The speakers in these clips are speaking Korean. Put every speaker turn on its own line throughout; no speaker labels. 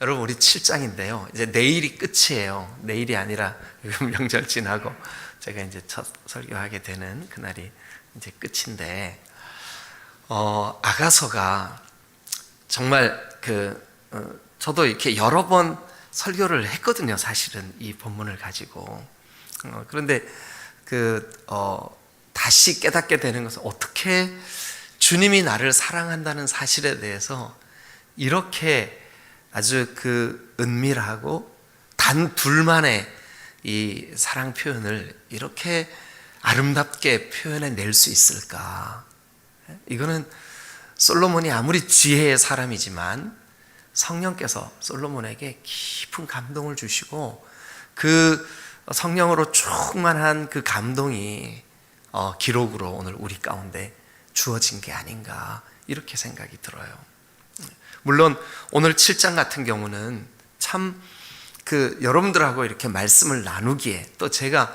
여러분 우리 7장인데요. 이제 내일이 끝이에요. 내일이 아니라 명절 지나고 제가 이제 첫 설교하게 되는 그날이 이제 끝인데 어, 아가서가 정말 그 어, 저도 이렇게 여러 번 설교를 했거든요. 사실은 이 본문을 가지고 어, 그런데 그 어, 다시 깨닫게 되는 것은 어떻게 주님이 나를 사랑한다는 사실에 대해서 이렇게 아주 그 은밀하고 단 둘만의 이 사랑 표현을 이렇게 아름답게 표현해 낼 수 있을까? 이거는 솔로몬이 아무리 지혜의 사람이지만 성령께서 솔로몬에게 깊은 감동을 주시고 그 성령으로 충만한 그 감동이 어, 기록으로 오늘 우리 가운데 주어진 게 아닌가 이렇게 생각이 들어요. 물론 오늘 7장 같은 경우는 참 그 여러분들하고 이렇게 말씀을 나누기에 또 제가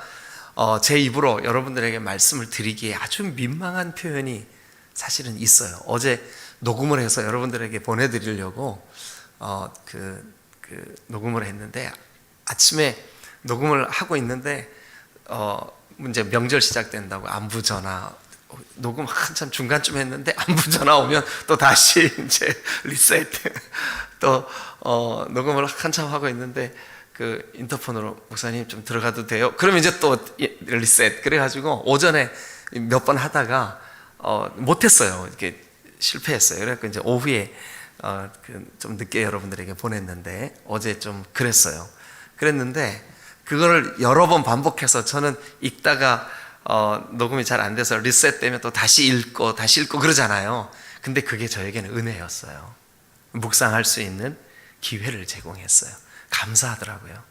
어, 제 입으로 여러분들에게 말씀을 드리기에 아주 민망한 표현이 사실은 있어요. 어제 녹음을 해서 여러분들에게 보내드리려고 어, 그, 그 녹음을 했는데 아침에 녹음을 하고 있는데 어, 이제 명절 시작된다고 안부 전화 녹음 한참 중간쯤 했는데 안부 전화 오면 또 다시 이제 리셋 또 어, 녹음을 한참 하고 있는데 그 인터폰으로 목사님 좀 들어가도 돼요? 그러면 이제 또 리셋 그래가지고 오전에 몇 번 하다가 어, 못했어요. 이렇게 실패했어요. 그래서 이제 오후에 어, 그좀 늦게 여러분들에게 보냈는데 어제 좀 그랬어요. 그랬는데 그거를 여러 번 반복해서 저는 읽다가 어, 녹음이 잘 안 돼서 리셋되면 또 다시 읽고 다시 읽고 그러잖아요. 근데 그게 저에게는 은혜였어요. 묵상할 수 있는 기회를 제공했어요. 감사하더라고요.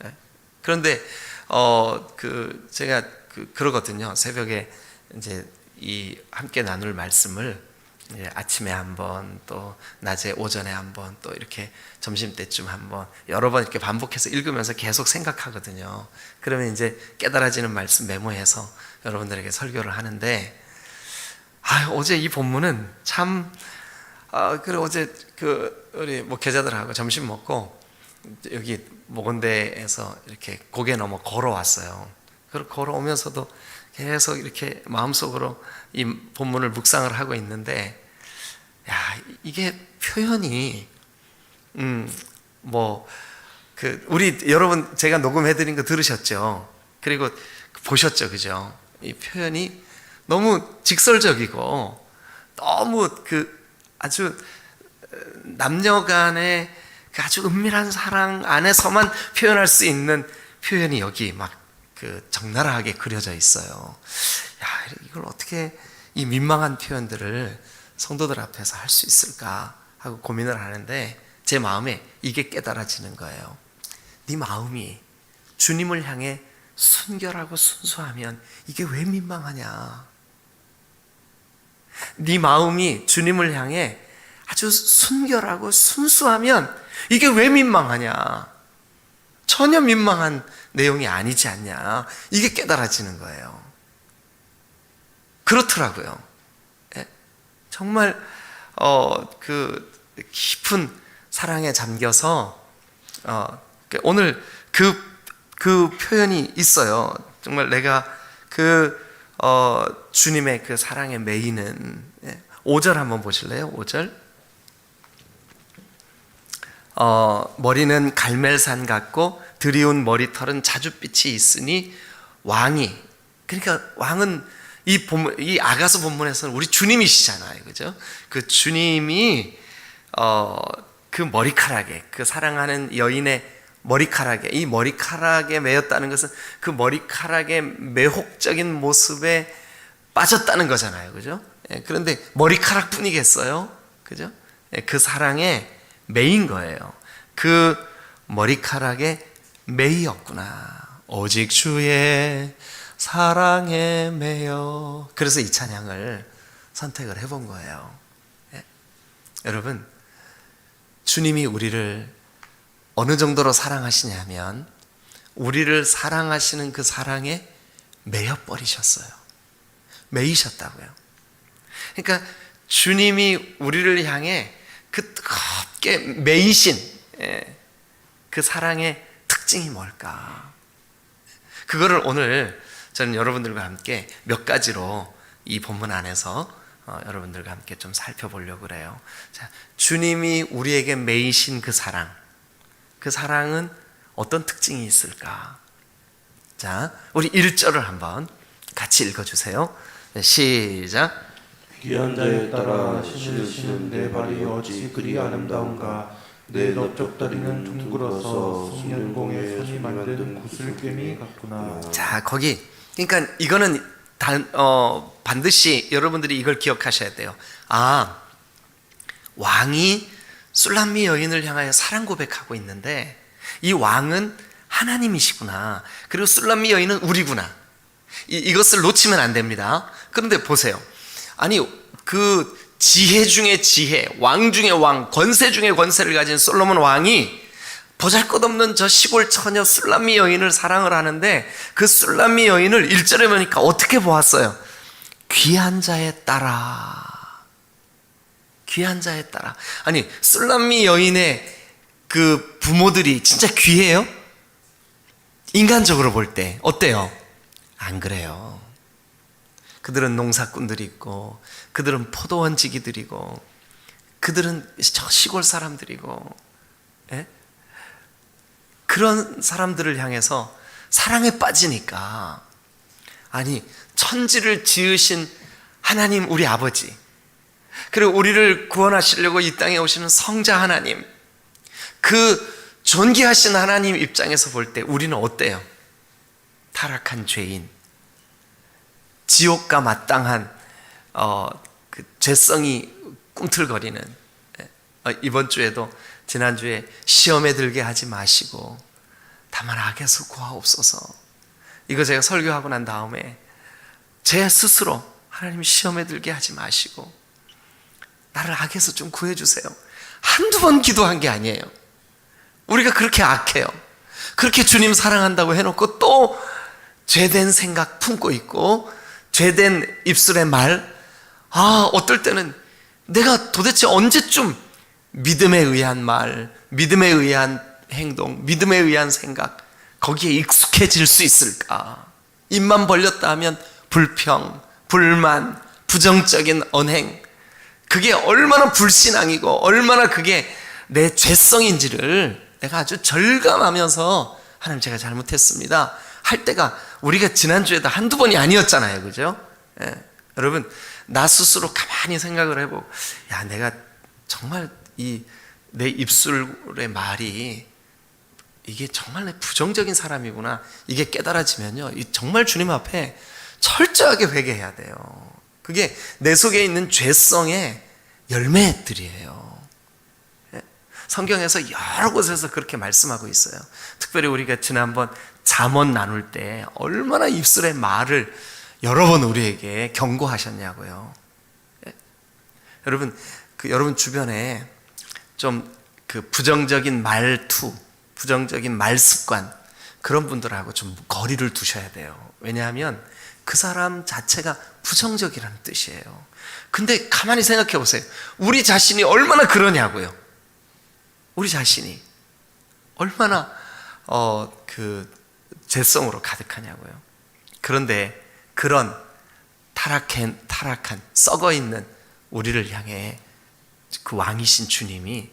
네? 그런데 어, 그 제가 그 그러거든요. 새벽에 이제 이 함께 나눌 말씀을 아침에 한번 또 낮에 오전에 한번 또 이렇게 점심 때쯤 한번 여러 번 이렇게 반복해서 읽으면서 계속 생각하거든요. 그러면 이제 깨달아지는 말씀 메모해서 여러분들에게 설교를 하는데 아 어제 이 본문은 참 아, 그래 어제 그 우리 목회자들하고 점심 먹고 여기 모건대에서 이렇게 고개 넘어 걸어왔어요. 그리고 걸어오면서도 계속 이렇게 마음속으로 이 본문을 묵상을 하고 있는데 야 이게 표현이 음 뭐 그 우리 여러분 제가 녹음해드린 거 들으셨죠? 그리고 보셨죠, 그죠? 이 표현이 너무 직설적이고 너무 그 아주 남녀 간의 그 아주 은밀한 사랑 안에서만 표현할 수 있는 표현이 여기 막 그 적나라하게 그려져 있어요. 야, 이걸 어떻게 이 민망한 표현들을 성도들 앞에서 할 수 있을까 하고 고민을 하는데 제 마음에 이게 깨달아지는 거예요. 네 마음이 주님을 향해 순결하고 순수하면 이게 왜 민망하냐? 네 마음이 주님을 향해 아주 순결하고 순수하면 이게 왜 민망하냐? 전혀 민망한 내용이 아니지 않냐? 이게 깨달아지는 거예요. 그렇더라고요. 예? 정말 어, 그 깊은 사랑에 잠겨서 어, 오늘 그, 그 표현이 있어요. 정말 내가 그 어, 주님의 그 사랑에 매이는 예? 5절 한번 보실래요? 5절. 어, 머리는 갈멜산 같고 드리운 머리털은 자줏빛이 있으니 왕이 그러니까 왕은 이 본문 이 아가서 본문에서는 우리 주님이시잖아요. 그죠? 그 주님이 어, 그 머리카락에 그 사랑하는 여인의 머리카락에 이 머리카락에 매였다는 것은 그 머리카락의 매혹적인 모습에 빠졌다는 거잖아요. 그죠? 예, 그런데 머리카락뿐이겠어요? 그죠? 예, 그 사랑에 매인 거예요. 그 머리카락에 매이었구나. 오직 주의 사랑에 매여. 그래서 이 찬양을 선택을 해본 거예요. 예. 여러분, 주님이 우리를 어느 정도로 사랑하시냐면, 우리를 사랑하시는 그 사랑에 매여버리셨어요. 매이셨다고요. 그러니까 주님이 우리를 향해 그 뜨겁게 매이신 예, 그 사랑의 특징이 뭘까? 그거를 오늘 저는 여러분들과 함께 몇 가지로 이 본문 안에서 어, 여러분들과 함께 좀 살펴보려고 그래요. 자, 주님이 우리에게 매이신 그 사랑, 그 사랑은 어떤 특징이 있을까? 자, 우리 1절을 한번 같이 읽어주세요. 네, 시작.
귀한 자에 따라 신을 신은 내 발이 어찌 그리 아름다운가 내 넓적다리는 둥글어서 송년공의 손이 만든 구슬괭이 같구나
자, 거기. 그러니까 이거는 단, 어, 반드시 여러분들이 이걸 기억하셔야 돼요. 아, 왕이 술람미 여인을 향하여 사랑 고백하고 있는데 이 왕은 하나님이시구나. 그리고 술람미 여인은 우리구나. 이, 이것을 놓치면 안 됩니다. 그런데 보세요. 아니, 그 지혜 중에 지혜, 왕 중에 왕, 권세 중에 권세를 가진 솔로몬 왕이 보잘 것 없는 저 시골 처녀 술람미 여인을 사랑을 하는데 그 술람미 여인을 일절에 보니까 어떻게 보았어요? 귀한 자에 따라. 귀한 자에 따라. 아니, 술람미 여인의 그 부모들이 진짜 귀해요? 인간적으로 볼 때 어때요? 안 그래요. 그들은 농사꾼들이 있고, 그들은 포도원 지기들이고, 그들은 저 시골 사람들이고, 예? 그런 사람들을 향해서 사랑에 빠지니까, 아니, 천지를 지으신 하나님 우리 아버지, 그리고 우리를 구원하시려고 이 땅에 오시는 성자 하나님, 그 존귀하신 하나님 입장에서 볼 때 우리는 어때요? 타락한 죄인, 지옥과 마땅한 어, 그 죄성이 꿈틀거리는 예. 어, 이번 주에도 지난 주에 시험에 들게 하지 마시고 다만 악에서 구하옵소서. 이거 제가 설교하고 난 다음에 제 스스로 하나님 시험에 들게 하지 마시고 나를 악에서 좀 구해주세요. 한두 번 기도한 게 아니에요. 우리가 그렇게 악해요. 그렇게 주님 사랑한다고 해놓고 또 죄된 생각 품고 있고 죄된 입술의 말, 아, 어떨 때는 내가 도대체 언제쯤 믿음에 의한 말, 믿음에 의한 행동, 믿음에 의한 생각, 거기에 익숙해질 수 있을까? 입만 벌렸다 하면 불평, 불만, 부정적인 언행, 그게 얼마나 불신앙이고, 얼마나 그게 내 죄성인지를 내가 아주 절감하면서 하나님 제가 잘못했습니다. 할 때가 우리가 지난주에도 한두 번이 아니었잖아요. 그죠? 예. 여러분, 나 스스로 가만히 생각을 해보고, 야, 내가 정말 이 내 입술의 말이 이게 정말 내 부정적인 사람이구나. 이게 깨달아지면요. 이 정말 주님 앞에 철저하게 회개해야 돼요. 그게 내 속에 있는 죄성의 열매들이에요. 예. 성경에서 여러 곳에서 그렇게 말씀하고 있어요. 특별히 우리가 지난번 잠언 나눌 때 얼마나 입술의 말을 여러 번 우리에게 경고하셨냐고요. 예? 여러분, 그 여러분 주변에 좀 그 부정적인 말투, 부정적인 말 습관 그런 분들하고 좀 거리를 두셔야 돼요. 왜냐하면 그 사람 자체가 부정적이라는 뜻이에요. 근데 가만히 생각해 보세요. 우리 자신이 얼마나 그러냐고요. 우리 자신이 얼마나 어 그 죄성으로 가득하냐고요. 그런데 그런 타락한 타락한 썩어 있는 우리를 향해 그 왕이신 주님이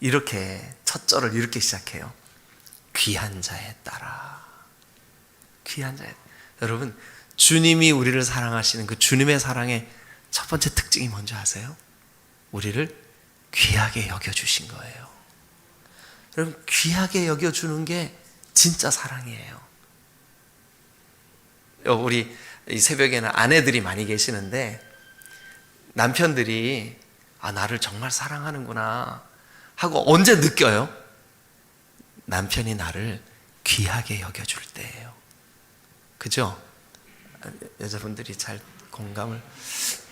이렇게 첫 절을 이렇게 시작해요. 귀한 자에 따라 귀한 자에 여러분 주님이 우리를 사랑하시는 그 주님의 사랑의 첫 번째 특징이 뭔지 아세요? 우리를 귀하게 여겨 주신 거예요. 여러분 귀하게 여겨 주는 게 진짜 사랑이에요. 어, 우리 이 새벽에는 아내들이 많이 계시는데 남편들이 아 나를 정말 사랑하는구나 하고 언제 느껴요? 남편이 나를 귀하게 여겨줄 때예요. 그죠? 여자분들이 잘 공감을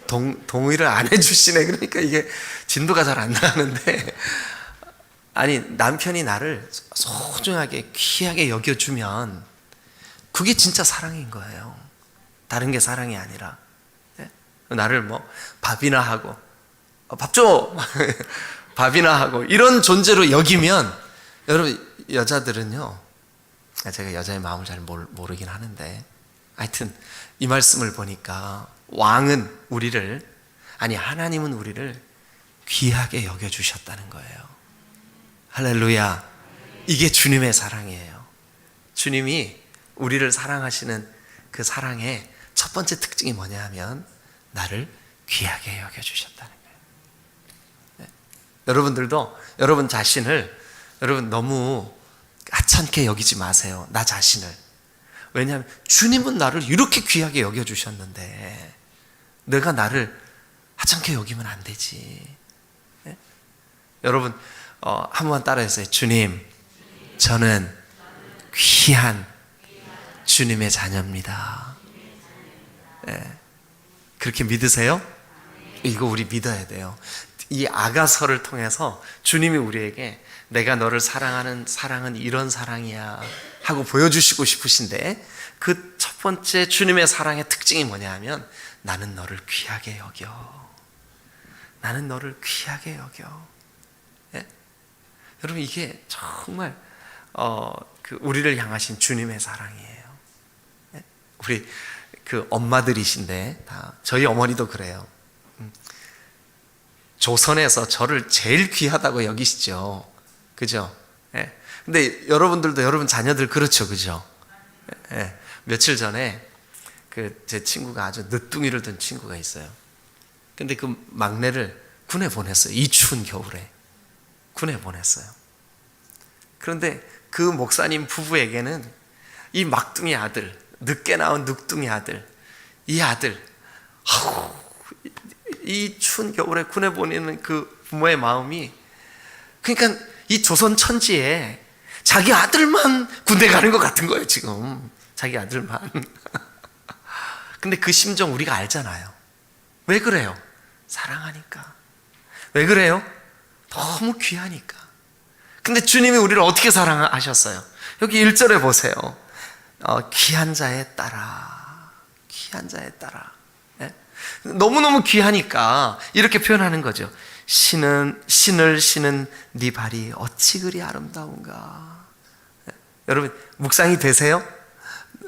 동, 동의를 안 해주시네. 그러니까 이게 진도가 잘 안 나가는데 아니 남편이 나를 소중하게 귀하게 여겨주면 그게 진짜 사랑인 거예요. 다른 게 사랑이 아니라 예? 나를 뭐 밥이나 하고 어, 밥 줘. 밥이나 하고 이런 존재로 여기면 여러분 여자들은요. 제가 여자의 마음을 잘 모르, 모르긴 하는데 하여튼 이 말씀을 보니까 왕은 우리를 아니 하나님은 우리를 귀하게 여겨 주셨다는 거예요. 할렐루야. 이게 주님의 사랑이에요. 주님이 우리를 사랑하시는 그 사랑의 첫 번째 특징이 뭐냐 하면 나를 귀하게 여겨 주셨다는 거예요. 네. 여러분들도 여러분 자신을 여러분 너무 하찮게 여기지 마세요. 나 자신을. 왜냐하면 주님은 나를 이렇게 귀하게 여겨 주셨는데 내가 나를 하찮게 여기면 안 되지. 네? 여러분 어, 한번 따라해서요. 주님, 저는 귀한 주님의 자녀입니다. 네. 그렇게 믿으세요? 이거 우리 믿어야 돼요. 이 아가서를 통해서 주님이 우리에게 내가 너를 사랑하는 사랑은 이런 사랑이야 하고 보여주시고 싶으신데 그 첫 번째 주님의 사랑의 특징이 뭐냐 하면 나는 너를 귀하게 여겨. 나는 너를 귀하게 여겨. 예? 여러분 이게 정말 어, 그 우리를 향하신 주님의 사랑이에요. 예? 우리 그 엄마들이신데 다 저희 어머니도 그래요. 음. 조선에서 저를 제일 귀하다고 여기시죠. 그죠? 예. 근데 여러분들도 여러분 자녀들 그렇죠. 그죠? 예. 며칠 전에 그 제 친구가 아주 늦둥이를 둔 친구가 있어요. 근데 그 막내를 군에 보냈어요. 이 추운 겨울에. 군에 보냈어요. 그런데 그 목사님 부부에게는 이 막둥이 아들, 늦게 나온 늑둥이 아들, 이 아들, 아우, 이 추운 겨울에 군에 보내는 그 부모의 마음이 그러니까 이 조선 천지에 자기 아들만 군대 가는 것 같은 거예요 지금 자기 아들만 근데 그 심정 우리가 알잖아요 왜 그래요? 사랑하니까 왜 그래요? 너무 귀하니까 근데 주님이 우리를 어떻게 사랑하셨어요? 여기 1절에 보세요 어, 귀한 자에 따라 귀한 자에 따라 예? 너무너무 귀하니까 이렇게 표현하는 거죠. 신은 신을 신은 네 발이 어찌 그리 아름다운가. 예? 여러분 묵상이 되세요?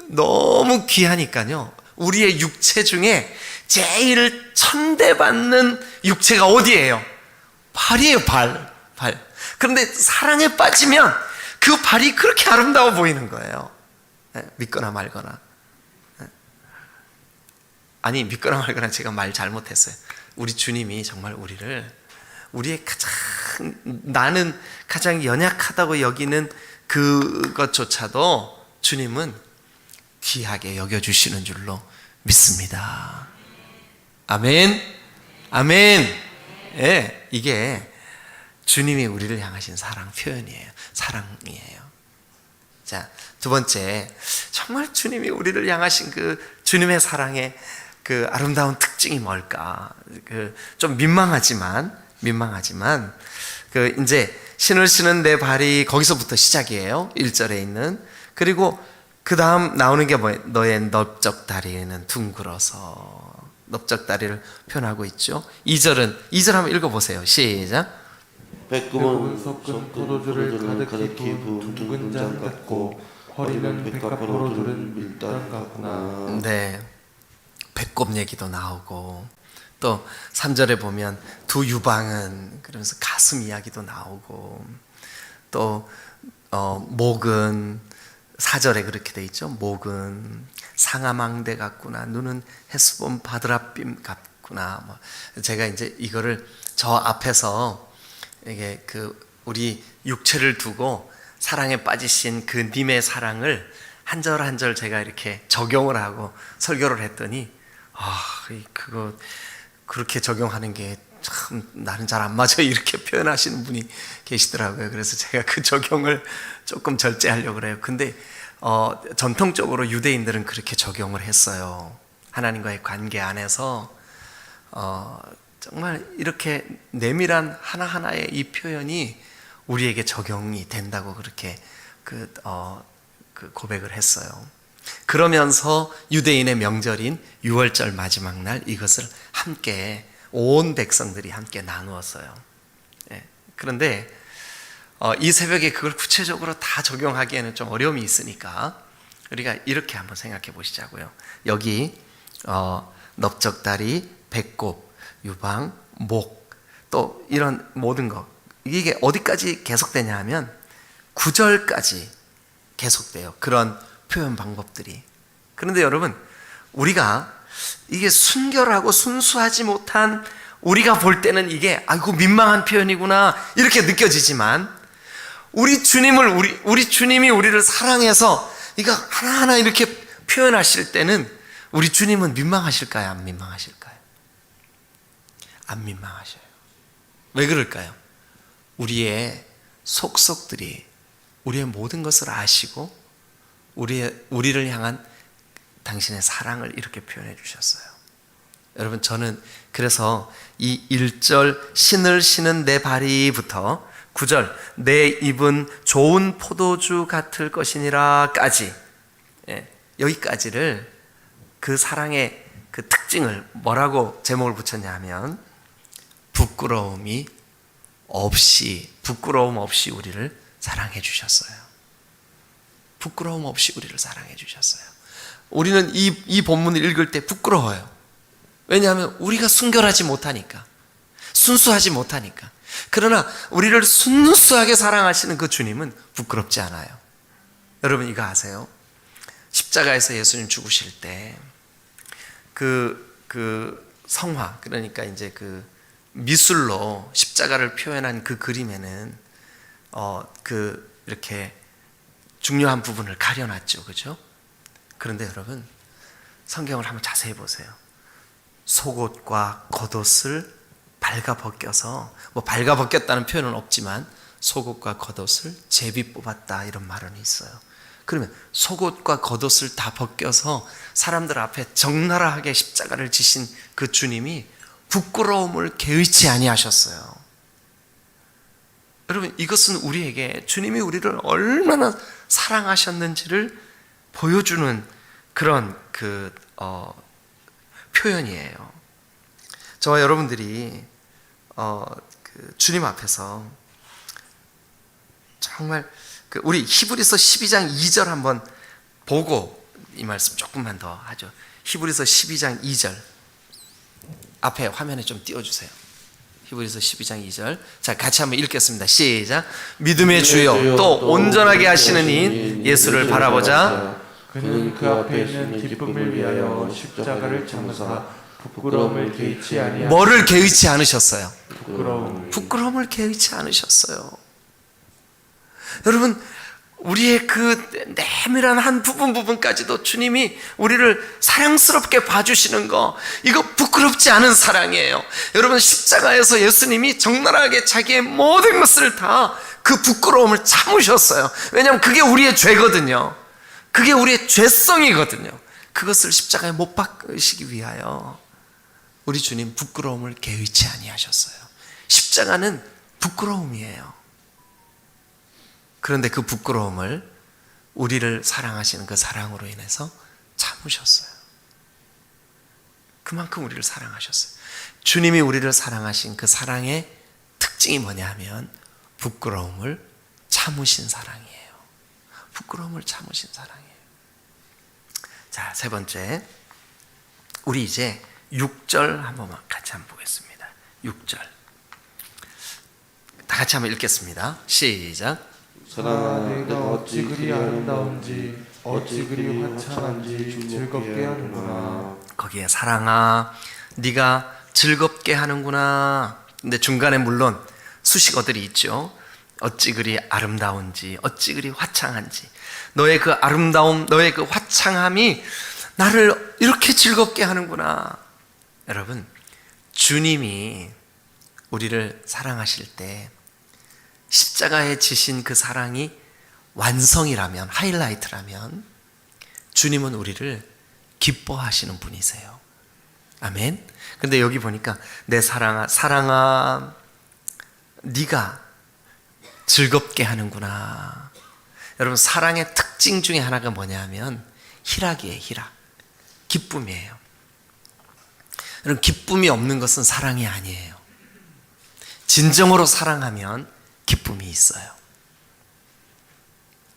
너무 귀하니까요. 우리의 육체 중에 제일 천대받는 육체가 어디예요? 발이에요, 발. 발. 그런데 사랑에 빠지면 그 발이 그렇게 아름다워 보이는 거예요. 예? 믿거나 말거나. 아니 믿거나 말거나 제가 말 잘못했어요. 우리 주님이 정말 우리를 우리의 가장 나는 가장 연약하다고 여기는 그것조차도 주님은 귀하게 여겨 주시는 줄로 믿습니다. 아멘. 아멘. 예, 이게 주님이 우리를 향하신 사랑 표현이에요. 사랑이에요. 자, 두 번째, 정말 주님이 우리를 향하신 그 주님의 사랑의 그 아름다운 특징이 뭘까? 그 좀 민망하지만 민망하지만 그 이제 신을 신은 내 발이 거기서부터 시작이에요. 1절에 있는. 그리고 그 다음 나오는 게 뭐예요? 너의 넓적 다리는 둥글어서 넓적 다리를 표현하고 있죠. 2절은 2절 한번 읽어 보세요. 시작.
배꼽은 섞은 포도주를 가득히 부은 둥근 장 같고 허리는 백합 포도주는 밀당 같구나.
네. 배꼽 얘기도 나오고 또 3절에 보면 두 유방은 그러면서 가슴 이야기도 나오고 또 어, 목은 4절에 그렇게 돼 있죠. 목은 상아망대 같구나. 눈은 헤스본 바드라빔 같구나. 뭐 제가 이제 이거를 저 앞에서 이게 그 우리 육체를 두고 사랑에 빠지신 그 님의 사랑을 한 절 한 절 제가 이렇게 적용을 하고 설교를 했더니 아, 이 그거 그렇게 적용하는 게 참 나는 잘 안 맞아 이렇게 표현하시는 분이 계시더라고요. 그래서 제가 그 적용을 조금 절제하려고 그래요. 근데 어, 전통적으로 유대인들은 그렇게 적용을 했어요. 하나님과의 관계 안에서 어, 정말 이렇게 내밀한 하나하나의 이 표현이 우리에게 적용이 된다고 그렇게 그, 어, 그 고백을 했어요. 그러면서 유대인의 명절인 6월절 마지막 날 이것을 함께 온 백성들이 함께 나누었어요. 예. 그런데 어, 이 새벽에 그걸 구체적으로 다 적용하기에는 좀 어려움이 있으니까 우리가 이렇게 한번 생각해 보시자고요. 여기 어, 넓적다리, 배꼽, 유방, 목, 또 이런 모든 것 이게 어디까지 계속되냐 하면 구절까지 계속돼요. 그런 표현 방법들이. 그런데 여러분, 우리가 이게 순결하고 순수하지 못한 우리가 볼 때는 이게 아이고 민망한 표현이구나 이렇게 느껴지지만 우리 주님을 우리 우리 주님이 우리를 사랑해서 이거 하나하나 이렇게 표현하실 때는 우리 주님은 민망하실까요? 안 민망하실까요? 안 민망하셔요. 왜 그럴까요? 우리의 속속들이 우리의 모든 것을 아시고 우리의 우리를 향한 당신의 사랑을 이렇게 표현해 주셨어요. 여러분 저는 그래서 이 1절 신을 신은 내 발이부터 9절 내 입은 좋은 포도주 같을 것이니라까지 예, 여기까지를 그 사랑의 그 특징을 뭐라고 제목을 붙였냐 하면 부끄러움이 없이 부끄러움 없이 우리를 사랑해 주셨어요. 부끄러움 없이 우리를 사랑해 주셨어요. 우리는 이, 이 본문을 읽을 때 부끄러워요. 왜냐하면 우리가 순결하지 못하니까. 순수하지 못하니까. 그러나 우리를 순수하게 사랑하시는 그 주님은 부끄럽지 않아요. 여러분 이거 아세요? 십자가에서 예수님 죽으실 때 그, 그 성화, 그러니까 이제 그 미술로 십자가를 표현한 그 그림에는 어, 그 이렇게 중요한 부분을 가려놨죠. 그죠? 그런데 여러분, 성경을 한번 자세히 보세요. 속옷과 겉옷을 발가 벗겨서, 뭐 발가 벗겼다는 표현은 없지만, 속옷과 겉옷을 제비 뽑았다 이런 말은 있어요. 그러면 속옷과 겉옷을 다 벗겨서 사람들 앞에 적나라하게 십자가를 지신 그 주님이 부끄러움을 개의치 아니하셨어요. 여러분 이것은 우리에게 주님이 우리를 얼마나 사랑하셨는지를 보여주는 그런 그 어, 표현이에요. 저와 여러분들이 어, 그 주님 앞에서 정말 그 우리 히브리서 12장 2절 한번 보고 이 말씀 조금만 더 하죠. 히브리서 12장 2절 앞에 화면에 좀 띄워주세요. 히브리서 12장 2절. 자, 같이 한번 읽겠습니다. 시작. 믿음의 주요 또 온전하게 하시는 이 예수를 바라보자.
그는 그 앞에 있는 기쁨을 위하여 십자가를 참사 부끄러움을 개의치 아니하
뭐를 개의치 않으셨어요?
부끄러움
부끄러움을 개의치 않으셨어요. 여러분, 우리의 그 내밀한 한 부분 부분까지도 주님이 우리를 사랑스럽게 봐주시는 거, 이거 부끄럽지 않은 사랑이에요. 여러분, 십자가에서 예수님이 적나라하게 자기의 모든 것을 다 그 부끄러움을 참으셨어요. 왜냐하면 그게 우리의 죄거든요. 그게 우리의 죄성이거든요. 그것을 십자가에 못 박으시기 위하여 우리 주님 부끄러움을 개의치 아니하셨어요. 십자가는 부끄러움이에요. 그런데 그 부끄러움을 우리를 사랑하시는 그 사랑으로 인해서 참으셨어요. 그만큼 우리를 사랑하셨어요. 주님이 우리를 사랑하신 그 사랑의 특징이 뭐냐 하면 부끄러움을 참으신 사랑이에요. 부끄러움을 참으신 사랑이에요. 자, 세 번째. 우리 이제 6절 한번 같이 한번 보겠습니다. 6절. 다 같이 한번 읽겠습니다. 시작.
사랑아 내가 어찌 그리 아름다운지 어찌 그리 화창한지 즐겁게 하는구나.
거기에 사랑아 네가 즐겁게 하는구나. 근데 중간에 물론 수식어들이 있죠. 어찌 그리 아름다운지 어찌 그리 화창한지. 너의 그 아름다움 너의 그 화창함이 나를 이렇게 즐겁게 하는구나. 여러분 주님이 우리를 사랑하실 때 십자가에 지신 그 사랑이 완성이라면 하이라이트라면 주님은 우리를 기뻐하시는 분이세요. 아멘. 근데 여기 보니까 내 사랑아 사랑아 네가 즐겁게 하는구나. 여러분 사랑의 특징 중에 하나가 뭐냐면 희락이에요. 희락. 기쁨이에요. 여러분 기쁨이 없는 것은 사랑이 아니에요. 진정으로 사랑하면 기쁨이 있어요.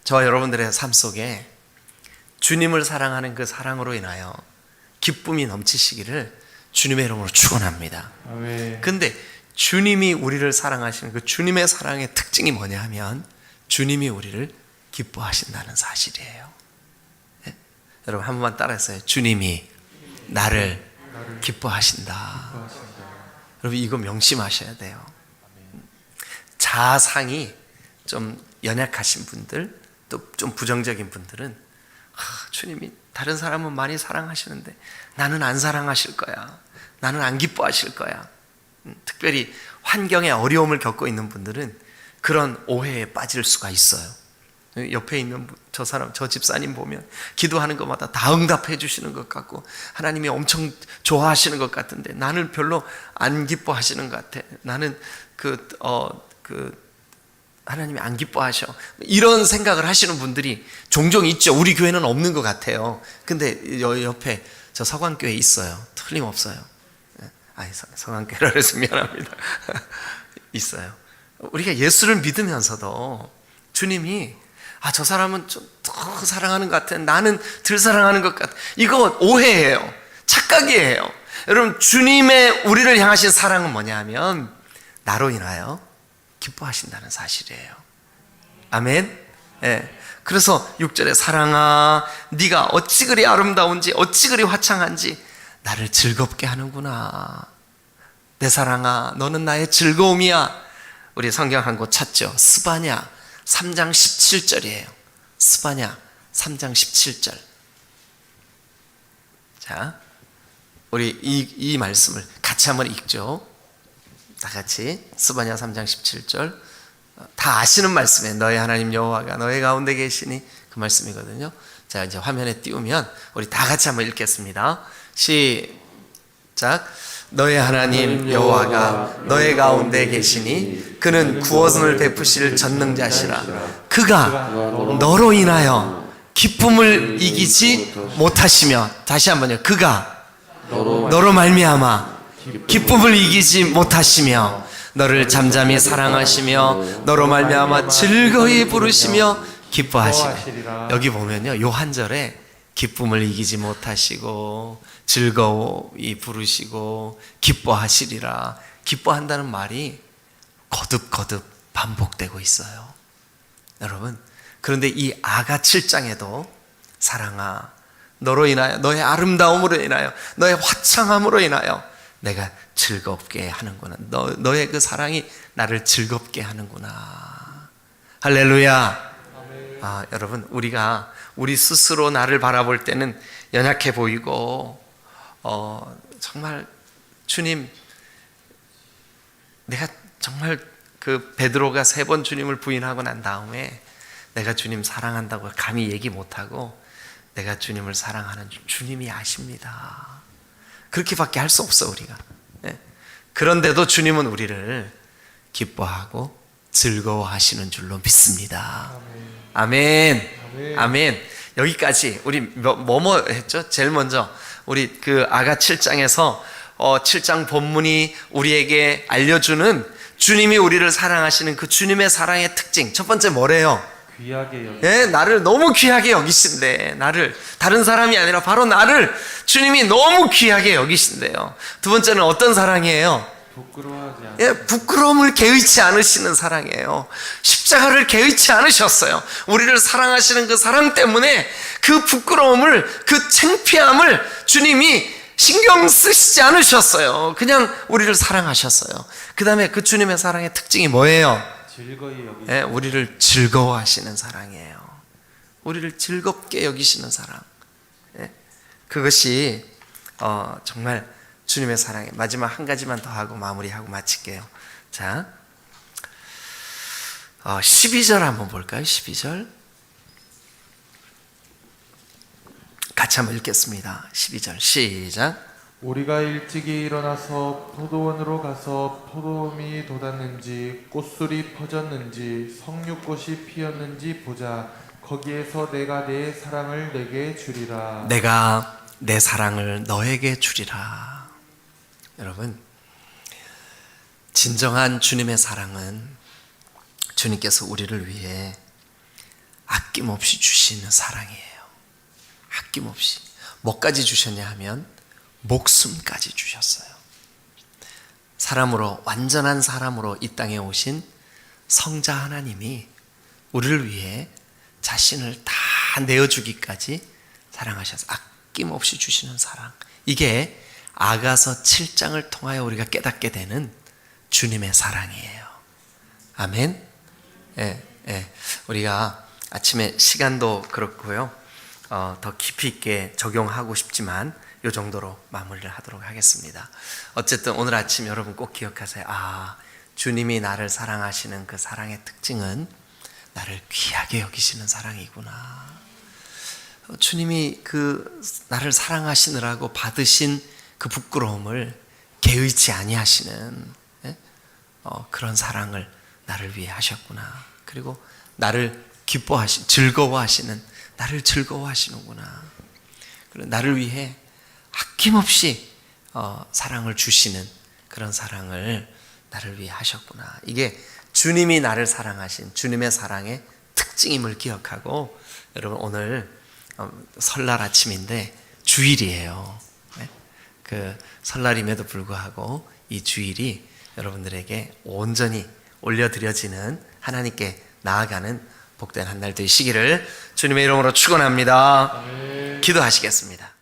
저와 여러분들의 삶 속에 주님을 사랑하는 그 사랑으로 인하여 기쁨이 넘치시기를 주님의 이름으로 축원합니다.
아멘.
근데 주님이 우리를 사랑하시는 그 주님의 사랑의 특징이 뭐냐 하면 주님이 우리를 기뻐하신다는 사실이에요. 예? 여러분 한 번만 따라했어요. 주님이 나를 기뻐하신다. 여러분 이거 명심하셔야 돼요. 자상이 좀 연약하신 분들 또 좀 부정적인 분들은 아, 주님이 다른 사람은 많이 사랑하시는데 나는 안 사랑하실 거야. 나는 안 기뻐하실 거야. 음, 특별히 환경에 어려움을 겪고 있는 분들은 그런 오해에 빠질 수가 있어요. 옆에 있는 분, 저 사람, 저 집사님 보면 기도하는 것마다 다 응답해 주시는 것 같고 하나님이 엄청 좋아하시는 것 같은데 나는 별로 안 기뻐하시는 것 같아. 나는 그, 어, 그, 하나님이 안 기뻐하셔. 이런 생각을 하시는 분들이 종종 있죠. 우리 교회는 없는 것 같아요. 근데 여 옆에 저 서관교회 있어요. 틀림없어요. 아니, 서- 서관교회라 그래서 미안합니다. 있어요. 우리가 예수를 믿으면서도 주님이 아, 저 사람은 좀 더 사랑하는 것 같아. 나는 덜 사랑하는 것 같아. 이거 오해예요. 착각이에요. 여러분, 주님의 우리를 향하신 사랑은 뭐냐 하면 나로 인하여 기뻐하신다는 사실이에요. 아멘. 예. 그래서 6절에 사랑아 네가 어찌 그리 아름다운지 어찌 그리 화창한지 나를 즐겁게 하는구나. 내 사랑아 너는 나의 즐거움이야. 우리 성경 한 곳 찾죠. 스바냐 3장 17절이에요. 스바냐 3장 17절. 자, 우리 이, 이 말씀을 같이 한번 읽죠. 다 같이 스바냐 3장 17절 다 아시는 말씀이에요. 너의 하나님 여호와가 너의 가운데 계시니 그 말씀이거든요. 자 이제 화면에 띄우면 우리 다 같이 한번 읽겠습니다. 시작. 너의 하나님 여호와가 너의 가운데 계시니 그는 구원을 베푸실 전능자시라. 그가 너로 인하여 기쁨을 이기지 못하시며 다시 한번요. 그가 너로 말미암아 기쁨을 이기지 못하시며 너를 잠잠히 사랑하시며 너로 말미암아 즐거이 부르시며
기뻐하시리라.
여기 보면요 요 한 절에 기쁨을 이기지 못하시고 즐거이 부르시고 기뻐하시리라 기뻐한다는 말이 거듭거듭 반복되고 있어요 여러분 그런데 이 아가 7장에도 사랑아 너로 인하여 너의 아름다움으로 인하여 너의 화창함으로 인하여 내가 즐겁게 하는구나. 너, 너의 그 사랑이 나를 즐겁게 하는구나. 할렐루야. 아, 여러분 우리가 우리 스스로 나를 바라볼 때는 연약해 보이고 어, 정말 주님 내가 정말 그 베드로가 세 번 주님을 부인하고 난 다음에 내가 주님 사랑한다고 감히 얘기 못하고 내가 주님을 사랑하는 줄 주님이 아십니다. 그렇게밖에 할 수 없어 우리가. 예. 그런데도 주님은 우리를 기뻐하고 즐거워하시는 줄로 믿습니다. 아멘.
아멘.
아멘. 여기까지 우리 뭐뭐 했죠? 제일 먼저 우리 그 아가 7장에서 어 7장 본문이 우리에게 알려주는 주님이 우리를 사랑하시는 그 주님의 사랑의 특징. 첫 번째 뭐래요?
귀하게 여기
예, 나를 너무 귀하게 여기신대. 나를 다른 사람이 아니라 바로 나를 주님이 너무 귀하게 여기신대요. 두 번째는 어떤 사랑이에요?
부끄러워하지 않.
예, 부끄러움을 개의치 않으시는 사랑이에요. 십자가를 개의치 않으셨어요. 우리를 사랑하시는 그 사랑 때문에 그 부끄러움을, 그 창피함을 주님이 신경 쓰시지 않으셨어요. 그냥 우리를 사랑하셨어요. 그 다음에 그 주님의 사랑의 특징이 뭐예요? 예, 우리를 즐거워하시는 사랑이에요. 우리를 즐겁게 여기시는 사랑. 예, 그것이 어, 정말 주님의 사랑에 마지막 한 가지만 더 하고 마무리하고 마칠게요. 자, 어, 12절 한번 볼까요? 12절. 같이 한번 읽겠습니다. 12절 시작.
우리가 일찍이 일어나서 포도원으로 가서 포도음이 돋았는지 꽃술이 퍼졌는지 석류꽃이 피었는지 보자 거기에서 내가 내 사랑을 내게 주리라
내가 내 사랑을 너에게 주리라. 여러분, 진정한 주님의 사랑은 주님께서 우리를 위해 아낌없이 주시는 사랑이에요. 아낌없이. 뭐까지 주셨냐 하면 목숨까지 주셨어요. 사람으로 완전한 사람으로 이 땅에 오신 성자 하나님이 우리를 위해 자신을 다 내어 주기까지 사랑하셔서 아낌없이 주시는 사랑. 이게 아가서 7장을 통하여 우리가 깨닫게 되는 주님의 사랑이에요. 아멘. 예, 예. 우리가 아침에 시간도 그렇고요. 어, 더 깊이 있게 적용하고 싶지만 이 정도로 마무리를 하도록 하겠습니다. 어쨌든 오늘 아침 여러분 꼭 기억하세요. 아, 주님이 나를 사랑하시는 그 사랑의 특징은 나를 귀하게 여기시는 사랑이구나. 어, 주님이 그 나를 사랑하시느라고 받으신 그 부끄러움을 개의치 아니하시는 예? 어, 그런 사랑을 나를 위해 하셨구나. 그리고 나를 기뻐하시, 즐거워하시는 나를 즐거워하시는구나. 그리고 나를 위해 아낌없이 어, 사랑을 주시는 그런 사랑을 나를 위해 하셨구나. 이게 주님이 나를 사랑하신 주님의 사랑의 특징임을 기억하고 여러분 오늘 어, 설날 아침인데 주일이에요. 네? 그 설날임에도 불구하고 이 주일이 여러분들에게 온전히 올려드려지는 하나님께 나아가는 복된 한 날 되시기를 주님의 이름으로 축원합니다. 기도하시겠습니다.